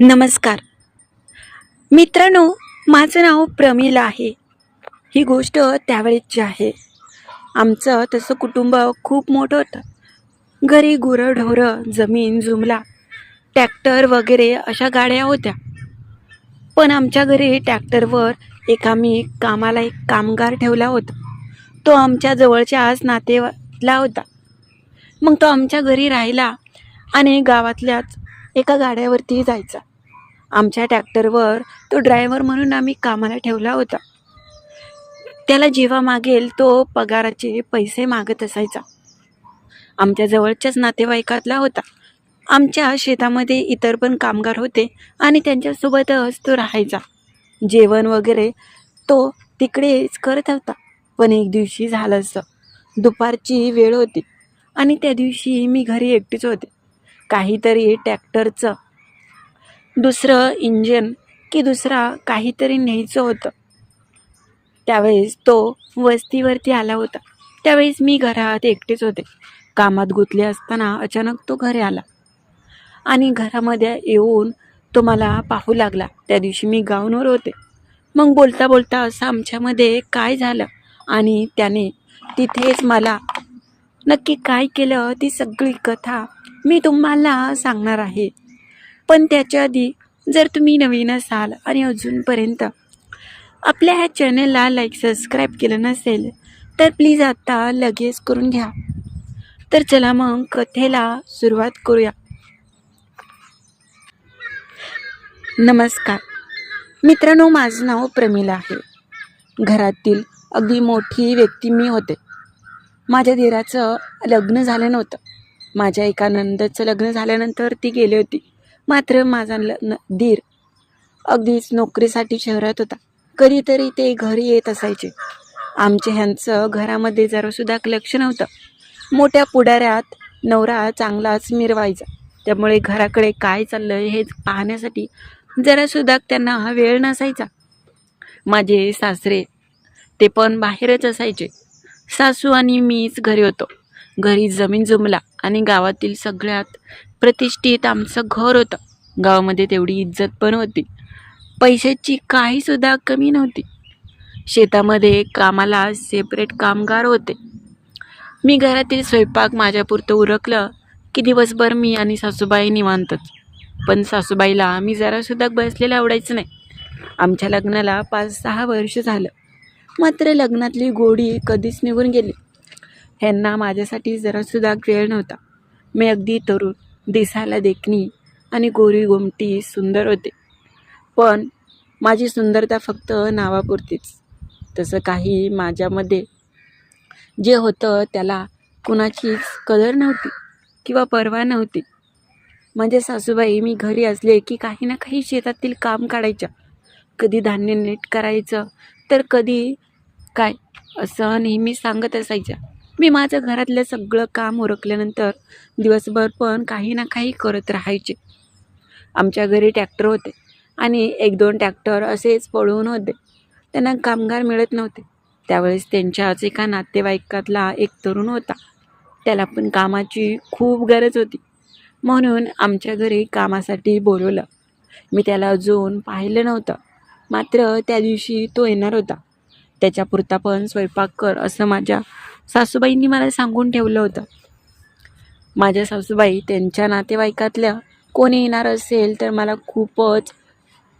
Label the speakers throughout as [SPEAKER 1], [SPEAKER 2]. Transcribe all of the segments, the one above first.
[SPEAKER 1] नमस्कार. मित्रांनो माझं नाव प्रमिला आहे. ही गोष्ट त्यावेळेची आहे. आमचं तसं कुटुंब खूप मोठं होतं. घरी गुरंढोरं जमीन जुमला ट्रॅक्टर वगैरे अशा गाड्या होत्या. पण आमच्या घरी ट्रॅक्टरवर एक आम्ही कामाला एक कामगार ठेवला होता. तो आमच्या जवळच्याच नातेवाईकला होता. मग तो आमच्या घरी राहिला आणि गावातल्याच एका गाड्यावरती जायचा. आमच्या ट्रॅक्टरवर तो ड्रायव्हर म्हणून आम्ही कामाला ठेवला होता. त्याला जेव्हा मागेल तो पगाराचे पैसे मागत असायचा. आमच्या जवळच्याच नातेवाईकातला होता. आमच्या शेतामध्ये इतर पण कामगार होते आणि त्यांच्यासोबतच तो राहायचा. जेवण वगैरे तो तिकडेच करत होता. पण एक दिवशी झालं असं. दुपारची वेळ होती आणि त्या दिवशी मी घरी एकटीच होते. काहीतरी टॅक्टरचं दुसरं इंजन की दुसरा काहीतरी न्यायचं होतं. त्यावेळेस तो वस्तीवरती आला होता. त्यावेळेस मी घरात एकटेच होते. कामात गुंतले असताना अचानक तो घरी आला. आणि घरामध्ये येऊन तो मला पाहू लागला. त्या दिवशी मी गाऊनवर होते. मग बोलता बोलता असं आमच्यामध्ये काय झालं? आणि त्याने तिथेच मला नक्की काय केलं ती सगळी कथा मी तुम्हाला सांगणार आहे. पण त्याच्या आधी जर तुम्ही नवीन असाल आणि अजूनपर्यंत आपल्या ह्या चॅनलला लाईक सबस्क्राईब केलं नसेल तर प्लीज आता लगेच करून घ्या. तर चला मग कथेला सुरुवात करूया. नमस्कार. मित्रांनो माझं नाव प्रमिला आहे. घरातील अगदी मोठी व्यक्ती मी होते. माझ्या धीराचं लग्न झालं नव्हतं. माझ्या एका नंदचं लग्न झाल्यानंतर ती गेली होती. मात्र माझा ल न धीर अगदीच नोकरीसाठी शहरात होता. कधीतरी ते घरी येत असायचे. आमचे ह्यांचं घरामध्ये जरासुद्धा लक्ष नव्हतं. मोठ्या पुढाऱ्यात नवरा चांगलाच मिरवायचा. त्यामुळे घराकडे काय चाललं आहे हे पाहण्यासाठी जरासुद्धा त्यांना वेळ नसायचा. माझे सासरे ते पण बाहेरच असायचे. सासू आणि मीच घरी होतो. घरी जमीन जुमला आणि गावातील सगळ्यात प्रतिष्ठित आमचं घर होतं. गावामध्ये तेवढी इज्जत पण होती. पैशाची काहीसुद्धा कमी नव्हती. शेतामध्ये कामाला सेपरेट कामगार होते. मी घरातील स्वयंपाक माझ्यापुरतं उरकलं की दिवसभर मी आणि सासूबाई निवांतच. पण सासूबाईला मी जरासुद्धा बसलेलं आवडायचं नाही. आमच्या लग्नाला पाच सहा वर्ष झालं. मात्र लग्नातली गोडी कधीच निघून गेली. ह्यांना माझ्यासाठी जरासुद्धा वेळ नव्हता. मी अगदी तरुण दिसायला देखणी आणि गोरी गोमटी सुंदर होते. पण माझी सुंदरता फक्त नावापुरतीच. तसं काही माझ्यामध्ये जे होतं त्याला कुणाचीच कदर नव्हती किंवा पर्वा नव्हती. म्हणजे सासूबाई मी घरी असले की काही ना काही शेतातील काम काढायच्या. कधी धान्य नीट करायचं तर कधी काय? असं नेहमी सांगत असायच्या. मी माझं घरातलं सगळं काम उरकल्यानंतर दिवसभर पण काही ना काही करत राहायचे. आमच्या घरी ट्रॅक्टर होते आणि एक दोन ट्रॅक्टर असेच पळून होते. त्यांना कामगार मिळत नव्हते. त्यावेळेस त्यांच्याच एका नातेवाईकातला एक तरुण होता. त्याला पण कामाची खूप गरज होती. म्हणून आमच्या घरी कामासाठी बोलवलं. मी त्याला अजून पाहिलं नव्हतं. मात्र त्या दिवशी तो येणार होता. त्याच्यापुरता पण स्वयंपाक कर असं माझ्या सासूबाईंनी मला सांगून ठेवलं होतं. माझ्या सासूबाई त्यांच्या नातेवाईकातल्या कोणी येणार असेल तर मला खूपच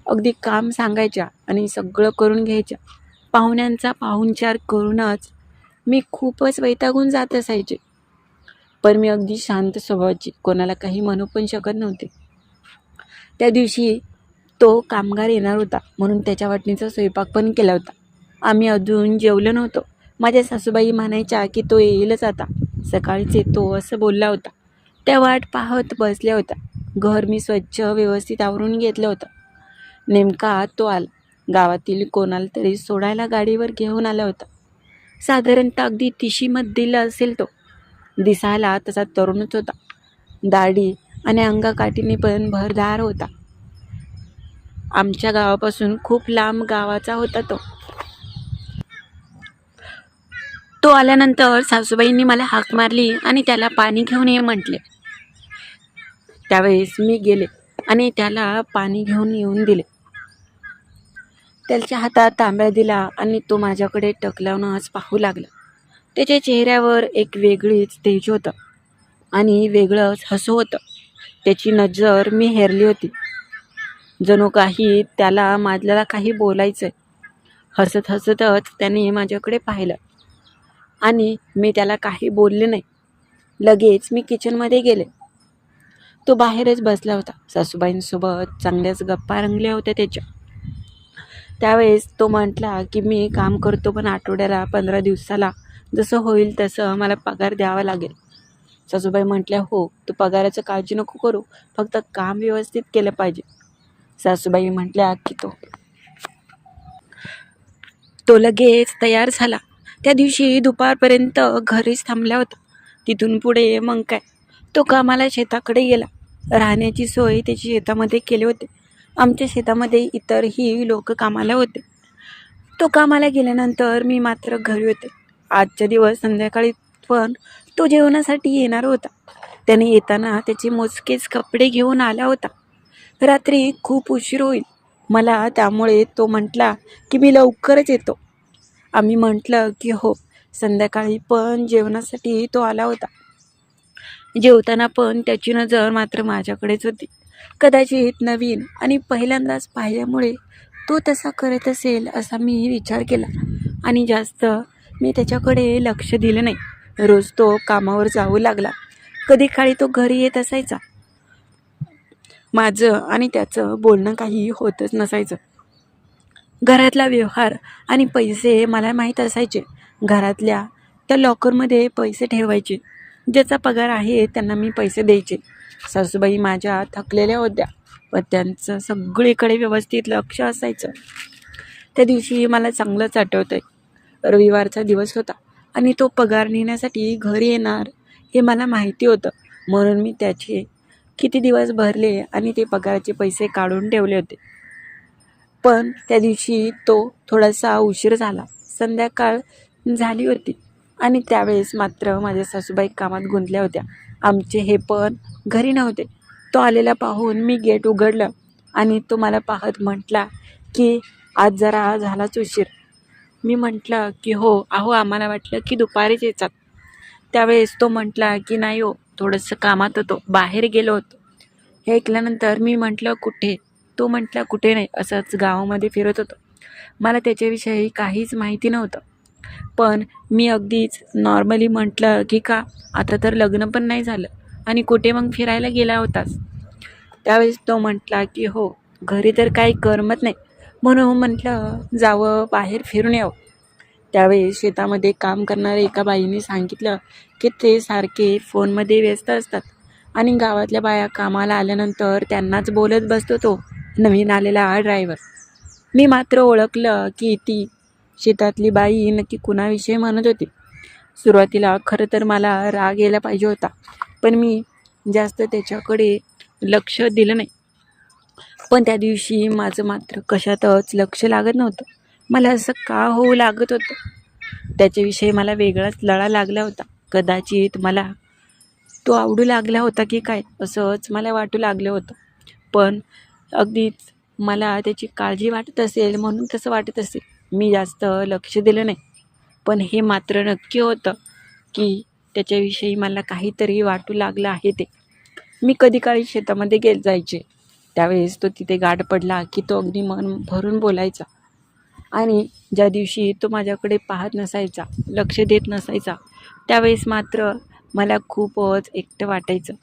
[SPEAKER 1] अगदी काम सांगायच्या आणि सगळं करून घ्यायच्या. पाहुण्यांचा पाहुणचार करूनच मी खूपच वैतागून जात असायचे. पण मी अगदी शांत स्वभावाची कोणाला काही म्हणू पण शकत नव्हते. त्या दिवशी तो कामगार येणार होता म्हणून त्याच्या वाटणीचा स्वयंपाक पण केला होता. आम्ही अजून जेवलो नव्हतो. माझ्या सासूबाई म्हणायच्या की तो येईलच आता. सकाळीच येतो असं बोलला होता. त्या वाट पाहत बसल्या होत्या. घर मी स्वच्छ व्यवस्थित आवरून घेतलं होतं. नेमका तो आला. गावातील कोणाला तरी सोडायला गाडीवर घेऊन आला होता. साधारणतः अगदी तिशीमत दिला असेल तो. दिसायला तसा तरुणच होता. दाढी आणि अंगाकाठीने पण भरदार होता. आमच्या गावापासून खूप लांब गावाचा होता तो. तो आल्यानंतर सासूबाईंनी मला हाक मारली आणि त्याला पाणी घेऊन ये म्हटले. त्यावेळेस मी गेले आणि त्याला पाणी घेऊन येऊन दिले. त्याच्या हातात तांब्या दिला आणि तो माझ्याकडे टकलावूनच पाहू लागला. त्याच्या चेहऱ्यावर एक वेगळीच तेज होतं आणि वेगळंच हसू होतं. त्याची नजर मी हेरली होती. जणू काही त्याला माझल्याला काही बोलायचं. हसत हसतच त्याने माझ्याकडे पाहिलं. आणि मी त्याला काही बोलले नाही. लगेच मी किचनमध्ये गेले. तो बाहेरच बसला होता. सासूबाईंसोबत चांगल्याच गप्पा रंगल्या होत्या त्याच्या. त्यावेळेस तो म्हटला की मी काम करतो पण आठवड्याला पंधरा दिवसाला. जसं होईल तसं मला पगार द्यावा लागेल. सासूबाई म्हटल्या हो तू पगाराचं काळजी नको करू. फक्त काम व्यवस्थित केलं पाहिजे. सासूबाई म्हटल्या की तो तो लगेच तयार झाला. त्या दिवशी दुपारपर्यंत घरीच थांबला होता. तिथून पुढे मग काय? तो कामाला शेताकडे गेला. राहण्याची सोय त्याची शेतामध्ये केली होते. आमच्या शेतामध्ये इतरही लोक कामाला होते. तो कामाला गेल्यानंतर मी मात्र घरी होते. आजच्या दिवस संध्याकाळी पण तो जेवणासाठी येणार होता. त्याने येताना त्याचे मोजकेच कपडे घेऊन आला होता. रात्री खूप उशीर होईल. मला त्यामुळे तो म्हटला की मी लवकरच येतो. आम्ही म्हटलं की हो संध्याकाळी पण जेवणासाठी तो आला होता. जेवताना पण त्याची नजर मात्र माझ्याकडेच होती. कदाचित नवीन आणि पहिल्यांदाच पाहिल्यामुळे तो तसा करत असेल असा मी विचार केला आणि जास्त मी त्याच्याकडे लक्ष दिलं नाही. रोज तो कामावर जाऊ लागला. कधी काळी तो घरी येत असायचा. माझं आणि त्याचं बोलणं काही होतच नसायचं. घरातला व्यवहार आणि पैसे मला माहीत असायचे. घरातल्या त्या लॉकरमध्ये पैसे ठेवायचे. ज्याचा पगार आहे त्यांना मी पैसे द्यायचे. सासूबाई माझ्या थकलेल्या होत्या व त्यांचं सगळीकडे व्यवस्थित लक्ष असायचं. त्या दिवशी मला चांगलंच आठवतं आहे रविवारचा दिवस होता आणि तो पगार नेण्यासाठी घरी येणार हे मला माहिती होतं. म्हणून मी त्याचे किती दिवस भरले आणि ते पगाराचे पैसे काढून ठेवले होते. पण त्या दिवशी तो थोडासा उशीर झाला. संध्याकाळ झाली होती आणि त्यावेळेस मात्र माझ्या सासूबाई कामात गुंतल्या होत्या. आमचे हे पण घरी नव्हते. तो आलेला पाहून मी गेट उघडलं आणि तो मला पाहत म्हटला की आज जरा झालाच उशीर. मी म्हटलं की हो अहो आम्हाला वाटलं की दुपारीच येतात. त्यावेळेस तो म्हटला की नाही हो थोडंसं कामात होतो. बाहेर गेलो होतो. हे ऐकल्यानंतर मी म्हटलं कुठे? तो म्हटला कुठे नाही? असंच गावामध्ये फिरत होतो. मला त्याच्याविषयी काहीच माहिती नव्हतं. पण मी अगदीच नॉर्मली म्हटलं की का? आता तर लग्न पण नाही झालं. आणि कुठे मग फिरायला गेला होतास? त्यावेळेस तो म्हटला की हो घरी तर काही करमत नाही. म्हणून म्हटलं जावं बाहेर फिरून यावं. त्यावेळेस शेतामध्ये काम करणाऱ्या एका बाईने सांगितलं की ते सारखे फोनमध्ये व्यस्त असतात. आणि गावातल्या बाया कामाला आल्यानंतर त्यांनाच बोलत बसतो तो नवीन आलेला हा ड्रायव्हर मी मात्र ओळखलं की ती शेतातली बाई नक्की कुणाविषयी म्हणत होती. सुरुवातीला खरं तर मला राग यायला पाहिजे होता पण मी जास्त त्याच्याकडे लक्ष दिलं नाही. पण त्या दिवशी माझं मात्र कशातच लक्ष लागत नव्हतं. मला असं का होऊ लागत होतं? त्याच्याविषयी मला वेगळाच लळा लागला होता. कदाचित मला तो आवडू लागला होता की काय असंच मला वाटू लागलं होतं. पण अगदीच मला त्याची काळजी वाटत असेल म्हणून तसं वाटत असेल. मी जास्त लक्ष दिलं नाही. पण हे मात्र नक्की होतं की त्याच्याविषयी मला काहीतरी वाटू लागलं आहे ते. मी कधी काळी शेतामध्ये गेल जायचे. त्यावेळेस तो तिथे गाठ पडला की तो अगदी मन भरून बोलायचा. आणि ज्या दिवशी तो माझ्याकडे पाहत नसायचा लक्ष देत नसायचा त्यावेळेस मात्र मला खूपच एकटं वाटायचं.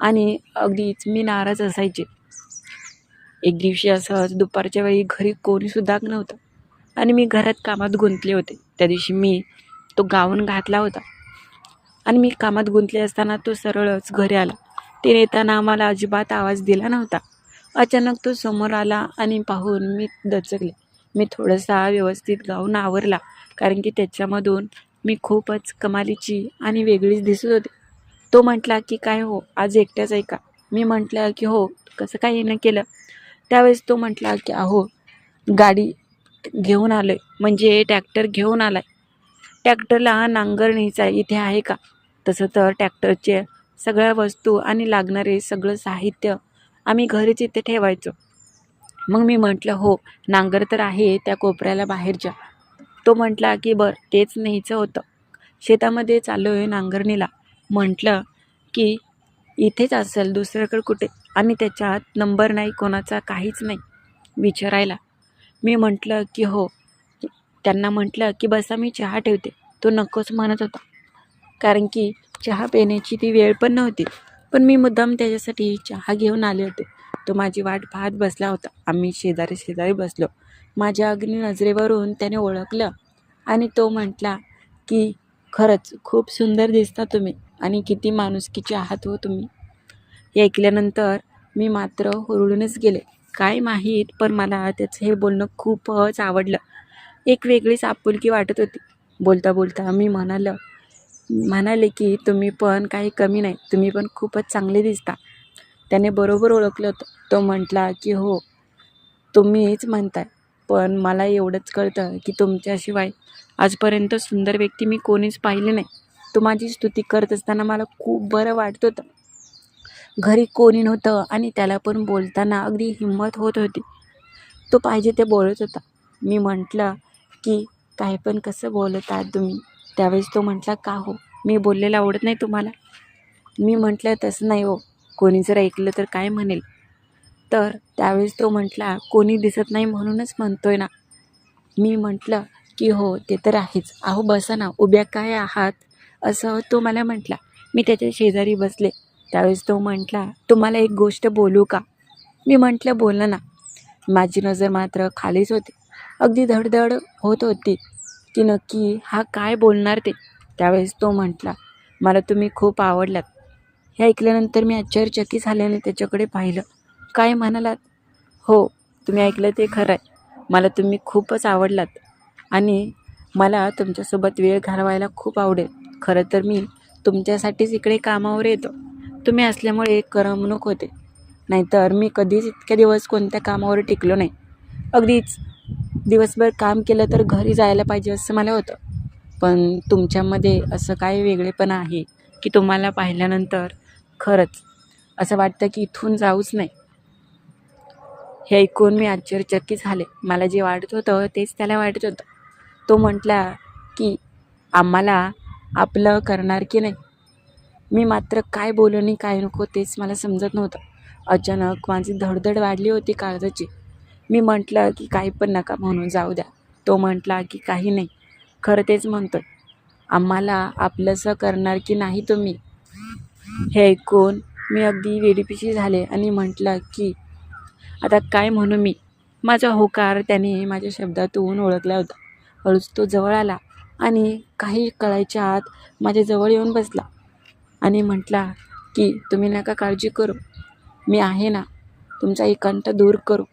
[SPEAKER 1] आणि अगदीच मी नाराज असायचे. एक दिवशी असंच दुपारच्या वेळी घरी कोणीसुद्धा नव्हतं आणि मी घरात कामात गुंतले होते. त्या दिवशी मी तो गाऊन घातला होता. आणि मी कामात गुंतले असताना तो सरळच घरी आला. ते येताना आम्हाला अजिबात आवाज दिला नव्हता. अचानक तो समोर आला आणि पाहून मी दचकले. मी थोडासा व्यवस्थित गाऊन आवरला. कारण की त्याच्यामधून मी खूपच कमालीची आणि वेगळीच दिसत होते. तो म्हटला की काय हो आज एकट्याच ऐका मी म्हटलं की हो कसं काय येणं केलं. त्यावेळेस तो म्हटला की अहो गाडी घेऊन आलो आहे म्हणजे ट्रॅक्टर घेऊन आला आहे ट्रॅक्टरला नांगरणीचा इथे आहे का? तसं तर ट्रॅक्टरचे सगळ्या वस्तू आणि लागणारे सगळं साहित्य आम्ही घरीच इथे ठेवायचो. मग मी म्हटलं हो नांगर तर आहे त्या कोपऱ्याला बाहेरच्या तो म्हटला की बरं तेच न्यायचं होतं. शेतामध्ये चाललो आहे नांगरणीला. म्हटलं की इथेच असेल दुसऱ्याकडे कुठे? आणि त्याच्यात नंबर नाही कोणाचा काहीच नाही. विचारायला. मी म्हटलं की हो. त्यांना म्हटलं की बसा मी चहा ठेवते. तो नकोच म्हणत होता. कारण की चहा पिण्याची ती वेळ पण नव्हती. पण मी मुद्दाम त्याच्यासाठी चहा घेऊन आले होते. तो माझी वाट पाहत बसला होता. आम्ही शेजारी शेजारी बसलो. माझ्या अग्नी नजरेवरून त्याने ओळखलं आणि तो म्हटला की खरंच खूप सुंदर दिसता तुम्ही आणि किती माणुसकीचे आहात हो तुम्ही. हे ऐकल्यानंतर मी मात्र हुरळूनच गेले. काय माहीत पण मला त्याचं हे बोलणं खूपच आवडलं. एक वेगळीच आपुलकी वाटत होती. बोलता बोलता मी म्हणालं म्हणाले की तुम्ही पण काही कमी नाही तुम्ही पण खूपच चांगले दिसता. त्याने बरोबर ओळखलं होतं. तो म्हटला की हो तुम्हीच म्हणताय पण मला एवढंच कळतं की तुमच्याशिवाय आजपर्यंत सुंदर व्यक्ती मी कोणीच पाहिली नाही. तो माझी स्तुती करत असताना मला खूप बरं वाटत होतं. घरी कोणी नव्हतं आणि त्याला पण बोलताना अगदी हिंमत होत होती. तो पाहिजे ते बोलत होता. मी म्हटलं की काय पण कसं बोलत आहात तुम्ही? त्यावेळेस तो म्हटला का हो? मी बोललेलं आवडत नाही तुम्हाला. मी म्हटलं तसं नाही हो. कोणी जर ऐकलं तर काय म्हणेल? तर त्यावेळेस तो म्हटला कोणी दिसत नाही म्हणूनच म्हणतोय ना. मी म्हटलं की हो ते तर आहेच. अहो बसा ना उभ्या काय आहात? असं तो मला म्हटला. मी त्याच्या शेजारी बसले. त्यावेळेस तो म्हटला तुम्हाला एक गोष्ट बोलू का? मी म्हटलं बोला ना माझी नजर मात्र खालीच होती. अगदी धडधड होत होती की नक्की हा काय बोलणार ते? त्यावेळेस तो म्हटला मला तुम्ही खूप आवडलात. हे ऐकल्यानंतर मी आश्चर्यचकित झाल्याने त्याच्याकडे पाहिलं. काय म्हणालात? हो तुम्ही ऐकलं ते खरं आहे मला तुम्ही खूपच आवडलात आणि मला तुमच्यासोबत वेळ घालवायला खूप आवडेल. खरं तर मी तुमच्यासाठीच इकडे कामावर येतो. तुम्ही असल्यामुळे एक करमणूक होते. नाहीतर मी कधीच इतके दिवस कोणत्या कामावर टिकलो नाही. अगदीच दिवसभर काम केलं तर घरी जायला पाहिजे असं मला होतं. पण तुमच्यामध्ये असं काय वेगळेपणा आहे की तुम्हाला पाहिल्यानंतर खरंच. असं वाटतं की इथून जाऊच नाही. हे ऐकून मी आश्चर्यचकित झाले. मला जे वाटत होतं तेच त्याला वाटत होतं. तो म्हटला की आम्हाला आपलं करणार की नाही? मी मात्र काय बोलू आणि काय नको तेच मला समजत नव्हतं. अचानक माझी धडधड वाढली होती काळजाची. मी म्हटलं की काही पण नका म्हणून जाऊ द्या. तो म्हटला की काही नाही. खरं तेच म्हणतो आम्हाला आपलंसं करणार की नाही तुम्ही? हे ऐकून मी अगदी वेडीपिशी झाले आणि म्हटलं की आता काय म्हणू मी? माझा होकार त्याने माझ्या शब्दातून ओळखला होता. हळूच तो जवळ आला आणि काही कळायच्या आत माझ्याजवळ येऊन बसला आणि म्हटला की तुम्ही नका काळजी करू. मी आहे ना. तुमचा एकांत दूर करू.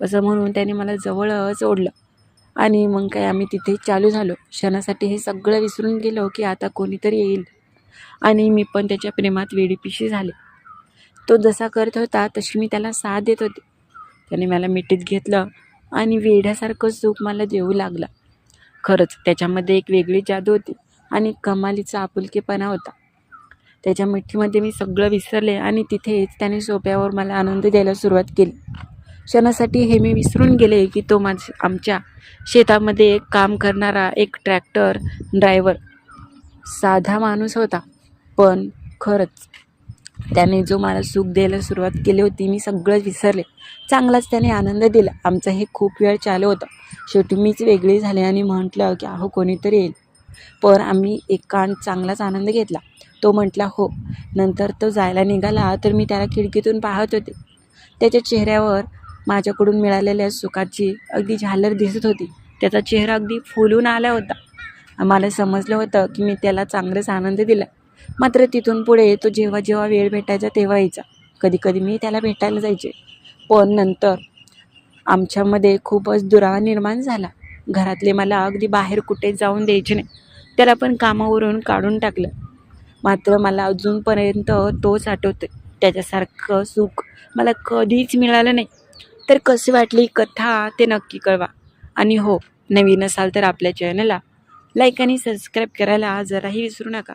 [SPEAKER 1] असं म्हणून त्याने मला जवळच ओढलं. आणि मग काय आम्ही तिथे चालू झालो. क्षणासाठी हे सगळं विसरून गेलो की आता कोणीतरी येईल. आणि मी पण त्याच्या प्रेमात वेडीपिशी झाले. तो जसा करत होता तशी मी त्याला साथ देत होते. त्याने मला मिठीत घेतलं आणि वेड्यासारखं सुख मला देऊ लागला. खरंच त्याच्यामध्ये एक वेगळी जादू होती आणि कमालीचा आपुलकेपणा होता. त्याच्या मिठीमध्ये मी सगळं विसरले आणि तिथेच त्याने सोप्यावर मला आनंद द्यायला सुरुवात केली. क्षणासाठी हे मी विसरून गेले की तो माझ आमच्या शेतामध्ये एक काम करणारा एक ट्रॅक्टर ड्रायव्हर साधा माणूस होता पण खरंच. त्याने जो मला सुख द्यायला सुरुवात केली होती मी सगळं विसरले. चांगलाच त्याने आनंद दिला. आमचं हे खूप वेळ चालू होतं. शेवटी मीच वेगळी झाले आणि म्हटलं की अहो कोणीतरी येईल. पण आम्ही एकांत चांगलाच आनंद घेतला. तो म्हटला हो. नंतर तो जायला निघाला तर मी त्याला खिडकीतून पाहत होते. त्याच्या चेहऱ्यावर माझ्याकडून मिळालेल्या सुखाची अगदी झालर दिसत होती. त्याचा चेहरा अगदी फुलून आला होता. मला समजलं होतं की मी त्याला चांगलेच आनंद दिला. मात्र तिथून पुढे तो जेव्हा जेव्हा वेळ भेटायचा तेव्हा यायचा. कधी कधी मी त्याला भेटायला जायचे. पण नंतर आमच्यामध्ये खूपच दुरावा निर्माण झाला. घरातले मला अगदी बाहेर कुठे जाऊन द्यायचे नाही. त्याला पण कामावरून काढून टाकलं. मात्र मला अजूनपर्यंत तोच आठवतो त्याच्यासारखं सुख मला कधीच मिळालं नाही. तर कशी वाटली कथा ते नक्की कळवा. आणि हो नवीन असाल तर आपल्या चॅनलला लाईक आणि सबस्क्राईब करायला जराही विसरू नका.